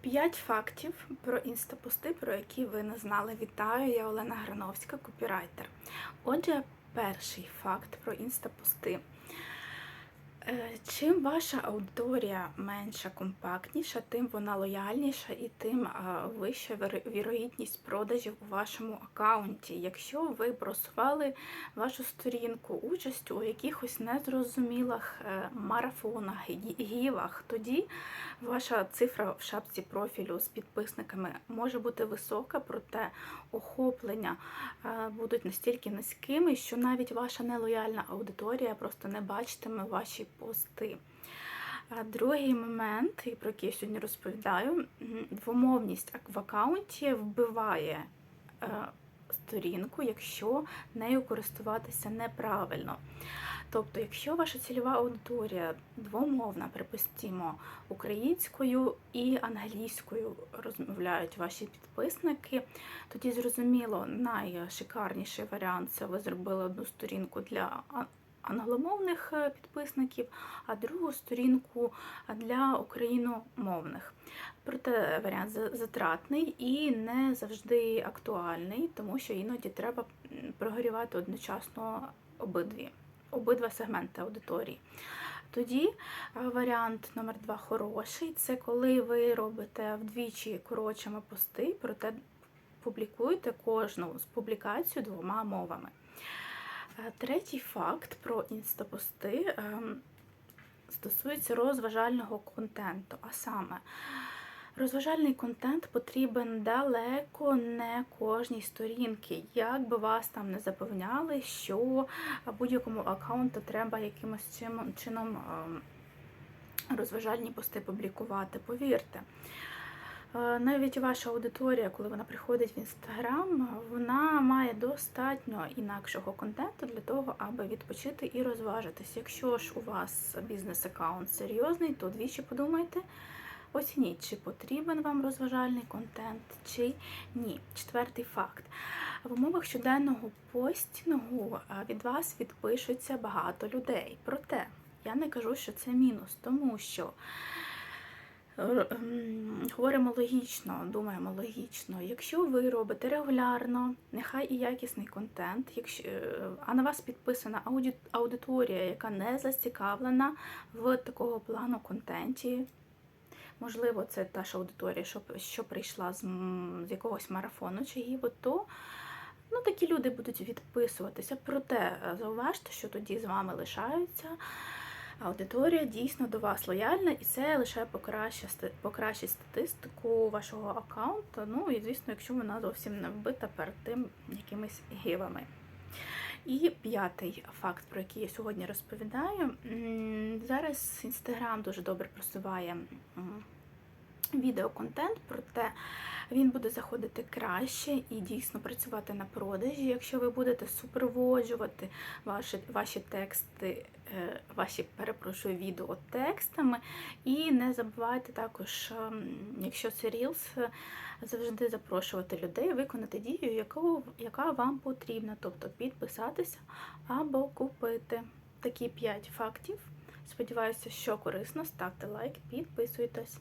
П'ять фактів про інстапости, про які ви не знали. Вітаю, я Олена Грановська, копірайтер. Отже, перший факт про інстапости. Е, Чим ваша аудиторія менша, компактніша, тим вона лояльніша і тим е, вища вірогідність продажів у вашому аккаунті. Якщо ви просували вашу сторінку участю у якихось незрозумілих е, марафонах, гі- гівах, тоді ваша цифра в шапці профілю з підписниками може бути висока, проте охоплення будуть настільки низькими, що навіть ваша нелояльна аудиторія просто не бачитиме ваші пости. Другий момент, про який я сьогодні розповідаю, двомовність в аккаунті вбиває е, сторінку, якщо нею користуватися неправильно. Тобто, якщо ваша цільова аудиторія двомовна, припустимо, українською і англійською розмовляють ваші підписники, тоді зрозуміло, найшикарніший варіант це ви зробили одну сторінку для англомовних е, підписників, а другу сторінку для україномовних. Проте варіант затратний і не завжди актуальний, тому що іноді треба прогорівати одночасно обидві, обидва сегменти аудиторії. Тоді е, варіант номер два хороший це коли ви робите вдвічі коротшими пости, проте публікуєте кожну з публікацію двома мовами. Е, Третій факт про інстапости ем, стосується розважального контенту. А саме, розважальний контент потрібен далеко не кожній сторінці. Як би вас там не запевняли, що будь-якому аккаунту треба якимось чином ем, розважальні пости публікувати. Повірте. Е, Навіть ваша аудиторія, коли вона приходить в інстаграм, вона має достатньо інакшого контенту для того, аби відпочити і розважитись. Якщо ж у вас бізнес-аккаунт серйозний, то двічі подумайте, оцініть, чи потрібен вам розважальний контент, чи ні. Четвертий факт. В умовах щоденного постінгу е, від вас відпишуться багато людей. Проте я не кажу, що це мінус, тому що Говоримо логічно, думаємо логічно. Якщо ви робите регулярно, нехай і якісний контент, якщо, е, а на вас підписана аудиторія, яка не зацікавлена в такого плану контенті. Можливо, це та ж аудиторія, що, що прийшла з, з якогось марафону чи то ну, такі люди будуть відписуватися. Проте е, зауважте, що тоді з вами лишаються аудиторія дійсно до вас лояльна, і це лише покращить, статистику вашого аккаунту. Ну і звісно, якщо вона зовсім не вбита перед тим якимись гівами. І п'ятий факт, про який я сьогодні розповідаю. Зараз Інстаграм дуже добре просуває відеоконтент, проте він буде заходити краще і дійсно працювати на продажі. Якщо ви будете супроводжувати ваші, ваші тексти, е, ваші, перепрошую, відео текстами. І не забувайте також, ем, якщо це Reels, е, завжди запрошувати людей виконати дію, яку, яка вам потрібна, тобто підписатися або купити. Такі 5 фактів. Сподіваюся, що корисно. Ставте лайк, підписуйтесь.